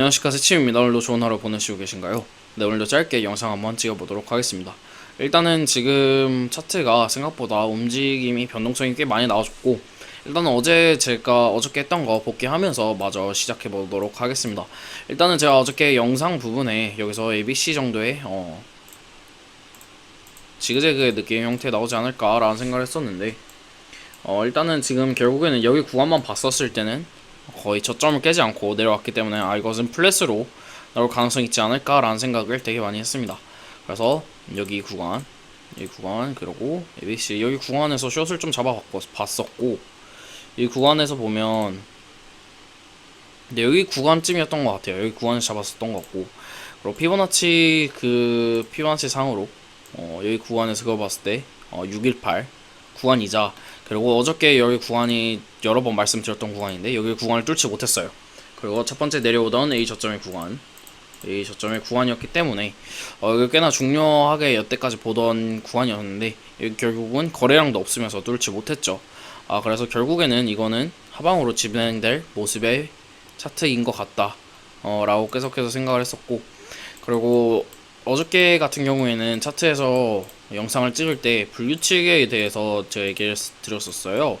안녕하십니까 세침입니다. 오늘도 좋은 하루 보내시고 계신가요? 네 오늘도 짧게 영상 한번 찍어보도록 하겠습니다. 일단은 지금 차트가 생각보다 움직임이 변동성이 꽤 많이 나와줬고 일단은 어제 제가 어저께 했던 거 복귀하면서 마저 시작해 보도록 하겠습니다. 일단은 제가 어저께 영상 부분에 여기서 ABC 정도의 어 지그재그의 느낌 형태 나오지 않을까라는 생각을 했었는데 어 일단은 지금 결국에는 여기 구간만 봤었을 때는 거의 저점을 깨지 않고 내려왔기 때문에 아 이것은 플랫으로 나올 가능성이 있지 않을까라는 생각을 되게 많이 했습니다. 그래서 여기 구간, 여기 구간 그리고 ABC 여기 구간에서 숏을 좀 잡아봤었고 이 구간에서 보면 근데 여기 구간쯤이었던 것 같아요. 여기 구간에서 잡았었던 것 같고 그리고 피보나치 그 피보나치 상으로 어, 여기 구간에서 그거 봤을 때 어, 618 구간이자 그리고 어저께 여기 구간이 여러 번 말씀드렸던 구간인데 여기 구간을 뚫지 못했어요. 그리고 첫 번째 내려오던 A 저점의 구간, A 저점의 구간이었기 때문에 어, 이거 꽤나 중요하게 여태까지 보던 구간이었는데 결국은 거래량도 없으면서 뚫지 못했죠. 아 그래서 결국에는 이거는 하방으로 진행될 모습의 차트인 것 같다. 어, 라고 계속해서 생각을 했었고 그리고 어저께 같은 경우에는 차트에서 영상을 찍을 때 불규칙에 대해서 제가 얘기를 스- 드렸었어요.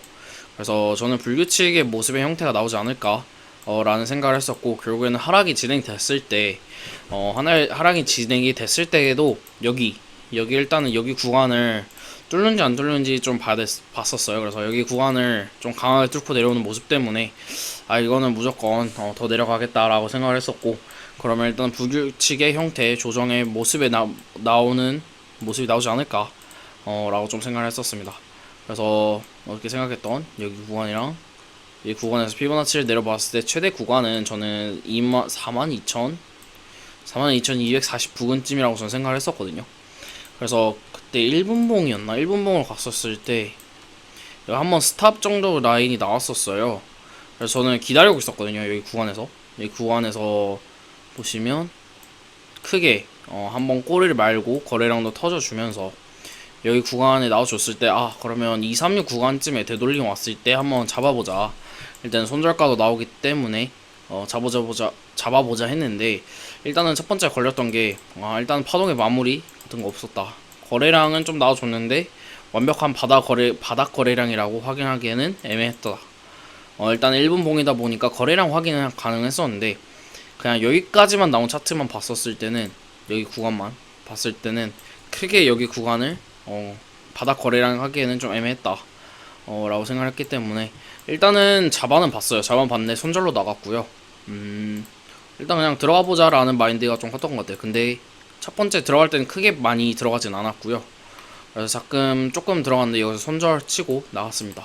그래서 저는 불규칙의 모습의 형태가 나오지 않을까 어, 라는 생각을 했었고 결국에는 하락이 진행됐을 때 어, 하락이 진행이 됐을 때에도 여기 여기 일단은 여기 구간을 뚫는지 안 뚫는지 좀 됐, 봤었어요. 그래서 여기 구간을 좀 강하게 뚫고 내려오는 모습 때문에 아 이거는 무조건 어, 더 내려가겠다라고 생각을 했었고 그러면 일단 불규칙의 형태 조정의 모습에 나, 나오는 모습이 나오지 않을까 어, 라고 좀 생각을 했었습니다. 그래서 어떻게 생각했던 여기 구간이랑 이 구간에서 피보나치를 내려봤을 때 최대 구간은 저는 2만 4만 2천 4만 2,249근쯤이라고 저는 생각을 했었거든요. 그래서 그때 1분봉이었나 1분봉을 갔었을 때 한번 스탑 정도 라인이 나왔었어요. 그래서 저는 기다리고 있었거든요. 여기 구간에서 여기 구간에서 보시면 크게 어, 한번 꼬리를 말고 거래량도 터져주면서 여기 구간에 나와줬을 때 아 그러면 236 구간쯤에 되돌림 왔을 때 한번 잡아보자. 일단 손절가도 나오기 때문에 어, 잡아보자 보자 잡아보자 했는데 일단은 첫 번째 걸렸던 게 아, 일단 파동의 마무리 같은 거 없었다. 거래량은 좀 나와줬는데 완벽한 바닥 거래 바닥 거래량이라고 확인하기에는 애매했다. 어, 일단 1분 봉이다 보니까 거래량 확인은 가능했었는데 그냥 여기까지만 나온 차트만 봤었을 때는 여기 구간만 봤을 때는 크게 여기 구간을 어, 바닥 거래량 하기에는 좀 애매했다 어, 라고 생각했기 때문에 일단은 자반은 봤어요. 자반 봤는데 손절로 나갔고요. 음, 일단 그냥 들어가 보자 라는 마인드가 좀 컸던 것 같아요. 근데 첫 번째 들어갈 때는 크게 많이 들어가진 않았고요. 그래서 가끔 조금 들어갔는데 여기서 손절 치고 나갔습니다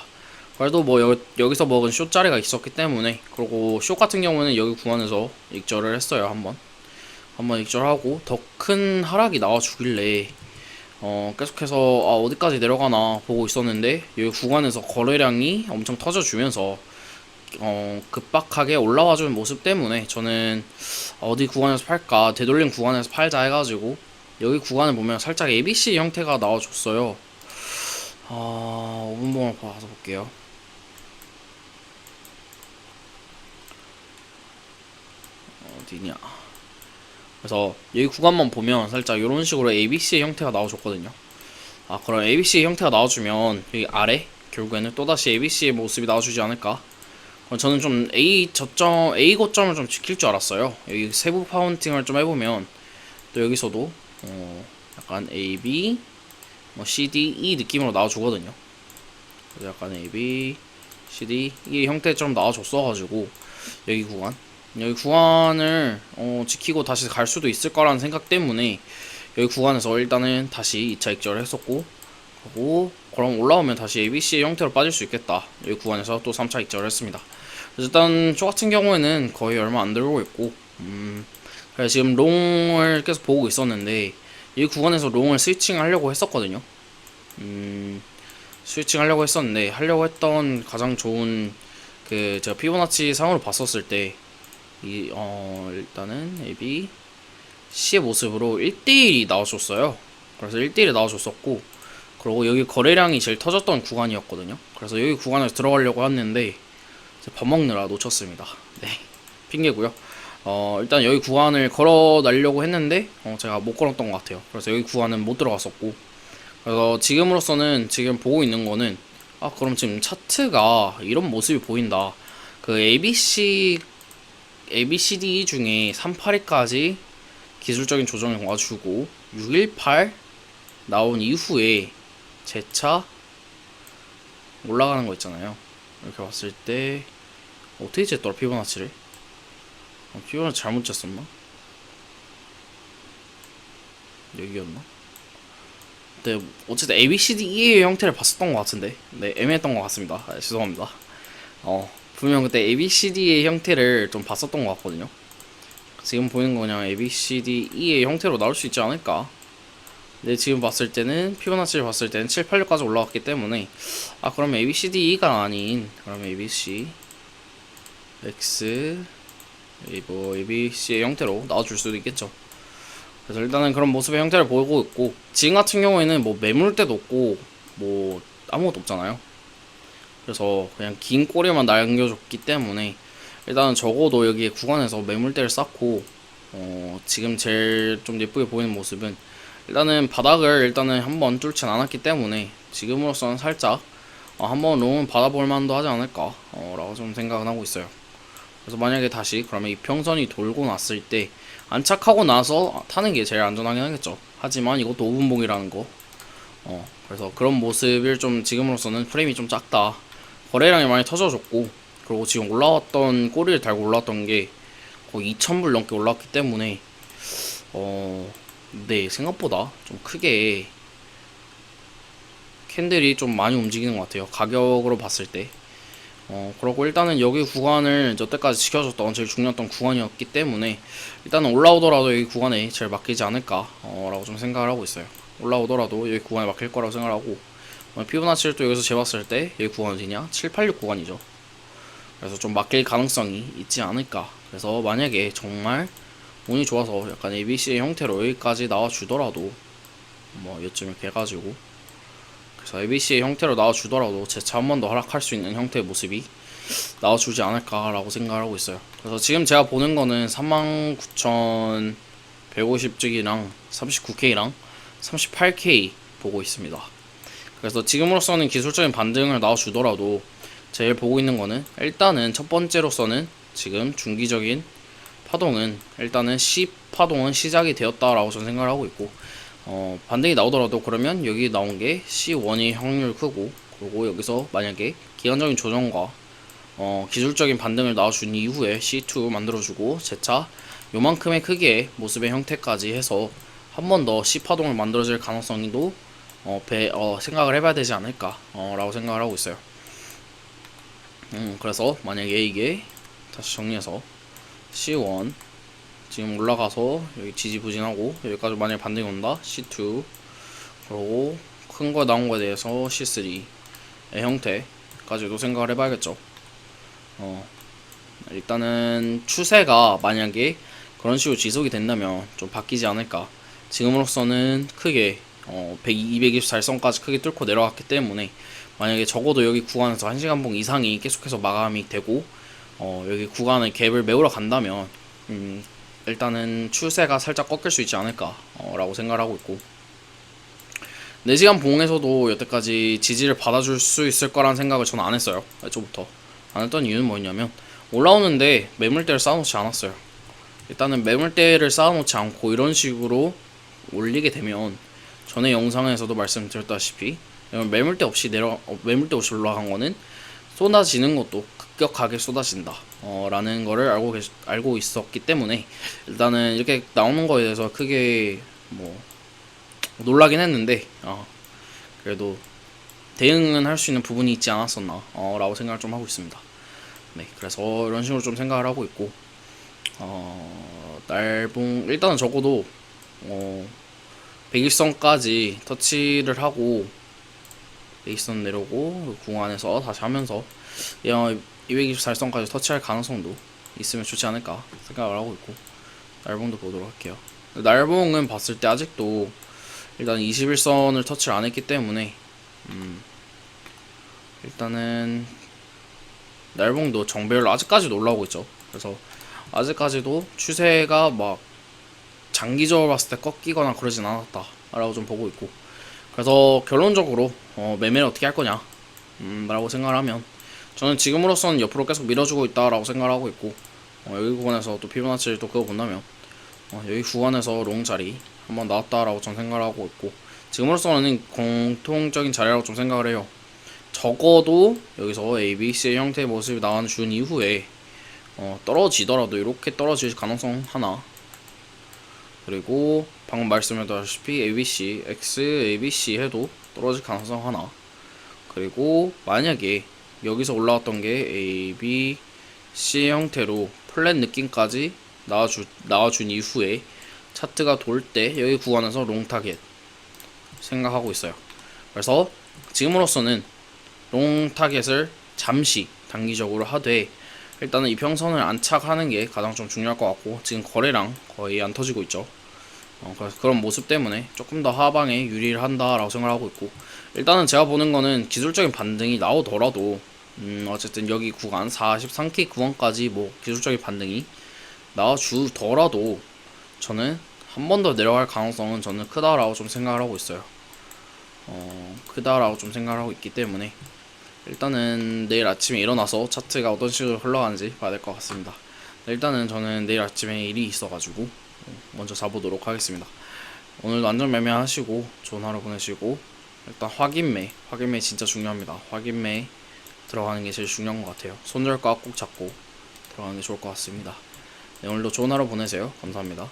그래도 뭐 여, 여기서 먹은 쇼 자리가 있었기 때문에 그리고 쇼 같은 경우는 여기 구간에서 익절을 했어요 한번. 한번 익절하고 더 큰 하락이 나와 주길래 어 계속해서 아 어디까지 내려가나 보고 있었는데 여기 구간에서 거래량이 엄청 터져주면서 어 급박하게 올라와주는 모습 때문에 저는 어디 구간에서 팔까 되돌림 구간에서 팔자 해가지고 여기 구간을 보면 살짝 ABC 형태가 나와줬어요. 아 5분봉을 봐서 볼게요 어디냐 그래서 여기 구간만 보면 살짝 이런 식으로 ABC의 형태가 나와줬거든요. 아 그럼 ABC의 형태가 나와주면 여기 아래 결국에는 또다시 ABC의 모습이 나와주지 않을까? 저는 좀 A 저점 A 고점을 좀 지킬 줄 알았어요. 여기 세부 파운팅을 좀 해보면 또 여기서도 어 약간 A, B, 뭐 C, D, E 느낌으로 나와주거든요. 약간 A, B, C, D 이 형태처럼 나와줬어가지고 여기 구간 여기 구간을 어, 지키고 다시 갈 수도 있을 거라는 생각 때문에 여기 구간에서 일단은 다시 2차 익절을 했었고 그리고 그럼 올라오면 다시 ABC의 형태로 빠질 수 있겠다. 여기 구간에서 또 3차 익절을 했습니다. 일단 쇼 같은 경우에는 거의 얼마 안 들고 있고 음, 그래서 지금 롱을 계속 보고 있었는데 이 구간에서 롱을 스위칭 하려고 했었거든요. 음, 스위칭 하려고 했었는데 하려고 했던 가장 좋은 그 제가 피보나치 상으로 봤었을 때 이, 어, 일단은 AB C의 모습으로 1대1이 나와줬어요. 그래서 1대1이 나와줬었고, 그리고 여기 거래량이 제일 터졌던 구간이었거든요. 그래서 여기 구간에서 들어가려고 했는데, 밥 먹느라 놓쳤습니다. 네. 핑계고요 어, 일단 여기 구간을 걸어 날려고 했는데, 어, 제가 못 걸었던 것 같아요. 그래서 여기 구간은 못 들어갔었고. 그래서 지금으로서는 지금 보고 있는 거는, 아, 그럼 지금 차트가 이런 모습이 보인다. 그 ABC, ABCD 중에 382까지 기술적인 조정을 와주고, 618 나온 이후에 재차 올라가는 거 있잖아요. 이렇게 봤을 때, 어떻게 쟀더라, 피보나치를? 어, 피부는 잘못 쟀었나? 여기였나? 네, 어쨌든 ABCDE의 형태를 봤었던 것 같은데, 네, 애매했던 것 같습니다. 아, 죄송합니다. 어, 분명 그때 ABCD의 형태를 좀 봤었던 것 같거든요. 지금 보이는 거 그냥 ABCDE의 형태로 나올 수 있지 않을까? 근데 지금 봤을 때는 피보나치를 봤을 때는 7, 8력까지 올라갔기 때문에 아 그러면 ABCDE가 아닌 그러면 ABC X 이뭐 ABC의 형태로 나와줄 수도 있겠죠. 그래서 일단은 그런 모습의 형태를 보이고 있고 지금 같은 경우에는 뭐 매물대도 없고 뭐 아무것도 없잖아요. 그래서 그냥 긴 꼬리만 남겨줬기 때문에 일단은 적어도 여기 구간에서 매물대를 쌓고 어 지금 제일 좀 예쁘게 보이는 모습은 일단은 바닥을 일단은 한번 뚫진 않았기 때문에 지금으로서는 살짝 어, 한번 롱은 받아볼 만도 하지 않을까 어, 라고 좀 생각은 하고 있어요. 그래서 만약에 다시 그러면 이 평선이 돌고 났을 때 안착하고 나서 타는 게 제일 안전하긴 하겠죠. 하지만 이것도 5분봉이라는 거. 어, 그래서 그런 모습을 좀 지금으로서는 프레임이 좀 작다. 거래량이 많이 터져줬고, 그리고 지금 올라왔던 꼬리를 달고 올라왔던 게 거의 2,000불 넘게 올라왔기 때문에, 어, 네, 생각보다 좀 크게 캔들이 좀 많이 움직이는 것 같아요. 가격으로 봤을 때. 어, 그러고 일단은 여기 구간을 여태까지 지켜줬던 제일 중요했던 구간이었기 때문에 일단은 올라오더라도 여기 구간에 제일 맡기지 않을까 어, 라고 좀 생각을 하고 있어요. 올라오더라도 여기 구간에 맡길 거라고 생각을 하고 어, 피부나치를 또 여기서 재봤을 때 여기 구간 어디냐? 7, 8, 6 구간이죠. 그래서 좀 맡길 가능성이 있지 않을까. 그래서 만약에 정말 운이 좋아서 약간 ABC의 형태로 여기까지 나와주더라도 뭐 이렇게 해가지고 그래서 ABC의 형태로 나와주더라도 재차 한 번 더 하락할 수 있는 형태의 모습이 나와주지 않을까라고 생각을 하고 있어요. 그래서 지금 제가 보는 거는 39,150쪽이랑 39K랑 38K 보고 있습니다. 그래서 지금으로서는 기술적인 반등을 나와주더라도 제일 보고 있는 거는 일단은 첫 번째로서는 지금 중기적인 파동은 일단은 C 파동은 시작이 되었다라고 저는 생각을 하고 있고 어, 반등이 나오더라도 그러면 여기 나온 게 C1이 확률 크고 그리고 여기서 만약에 기간적인 조정과 어, 기술적인 반등을 나와준 이후에 C2 만들어주고 재차 요만큼의 크기의 모습의 형태까지 해서 한 번 더 C 파동을 만들어질 가능성도 어, 배, 어, 생각을 해봐야 되지 않을까 어, 라고 생각을 하고 있어요. 음, 그래서 만약에 이게 다시 정리해서 C1 지금 올라가서 여기 지지부진하고 여기까지 만약에 반등이 온다 C2 그리고 큰 거 나온 거에 대해서 C3의 형태까지도 생각을 해봐야겠죠. 어 일단은 추세가 만약에 그런 식으로 지속이 된다면 좀 바뀌지 않을까. 지금으로서는 크게 어 100, 224선까지 크게 뚫고 내려갔기 때문에 만약에 적어도 여기 구간에서 1시간 봉 이상이 계속해서 마감이 되고 어 여기 구간의 갭을 메우러 간다면 음 일단은 추세가 살짝 꺾일 수 있지 않을까 어, 라고 생각을 하고 있고. 4시간 봉에서도 여태까지 지지를 받아줄 수 있을 거라는 생각을 저는 안 했어요 애초부터. 안 했던 이유는 뭐냐면 올라오는데 매물대를 쌓아놓지 않았어요. 일단은 매물대를 쌓아놓지 않고 이런 식으로 올리게 되면 전에 영상에서도 말씀드렸다시피 매물대 없이 내려 어, 매물대 없이 올라간 거는 쏟아지는 것도 급격하게 쏟아진다. 어, 라는 거를 알고 계시, 알고 있었기 때문에 일단은 이렇게 나오는 거에 대해서 크게 뭐 놀라긴 했는데 어, 그래도 대응은 할 수 있는 부분이 있지 않았었나 어, 라고 생각을 좀 하고 있습니다. 네, 그래서 이런 식으로 좀 생각을 하고 있고 어, 날봉 일단은 적어도 어, 101선까지 터치를 하고 베이선 내려오고 궁 안에서 다시 하면서 224선까지 터치할 가능성도 있으면 좋지 않을까 생각을 하고 있고 날봉도 보도록 할게요. 날봉은 봤을 때 아직도 일단 21선을 터치를 안 했기 때문에 음 일단은 날봉도 정배열로 아직까지도 올라오고 있죠. 그래서 아직까지도 추세가 막 장기적으로 봤을 때 꺾이거나 그러진 않았다라고 좀 보고 있고. 그래서 결론적으로 어, 매매를 어떻게 할 거냐 음, 라고 생각을 하면 저는 지금으로서는 옆으로 계속 밀어주고 있다라고 생각을 하고 있고 어, 여기 구간에서 또 피보나치를 또 그거 본다면 어, 여기 구간에서 롱 자리 한번 나왔다라고 전 생각을 하고 있고 지금으로서는 공통적인 자리라고 좀 생각을 해요. 적어도 여기서 A, B, C의 형태의 모습이 나와준 이후에 어, 떨어지더라도 이렇게 떨어질 가능성 하나 그리고 방금 말씀드렸다시피 ABC, X, ABC 해도 떨어질 가능성 하나. 그리고 만약에 여기서 올라왔던 게 A, B, C 형태로 플랫 느낌까지 나와주, 나와준 이후에 차트가 돌 때 여기 구간에서 롱 타겟 생각하고 있어요. 그래서 지금으로서는 롱 타겟을 잠시 단기적으로 하되 일단은 이 평선을 안착하는 게 가장 좀 중요할 것 같고 지금 거래량 거의 안 터지고 있죠. 어, 그래서 그런 모습 때문에 조금 더 하방에 유리를 한다라고 생각하고 있고 일단은 제가 보는 거는 기술적인 반등이 나오더라도 음, 어쨌든 여기 구간 43K 구간까지 뭐 기술적인 반등이 나와주더라도 저는 한 번 더 내려갈 가능성은 저는 크다라고 좀 생각을 하고 있어요. 어, 크다라고 좀 생각을 하고 있기 때문에 일단은 내일 아침에 일어나서 차트가 어떤 식으로 흘러가는지 봐야 될 것 같습니다. 네, 일단은 저는 내일 아침에 일이 있어가지고 어, 먼저 자보도록 하겠습니다. 오늘도 안전 매매하시고 좋은 하루 보내시고 일단 확인매, 확인매 진짜 중요합니다. 확인매 들어가는 게 제일 중요한 것 같아요. 손절가 꼭 잡고 들어가는 게 좋을 것 같습니다. 네, 오늘도 좋은 하루 보내세요. 감사합니다.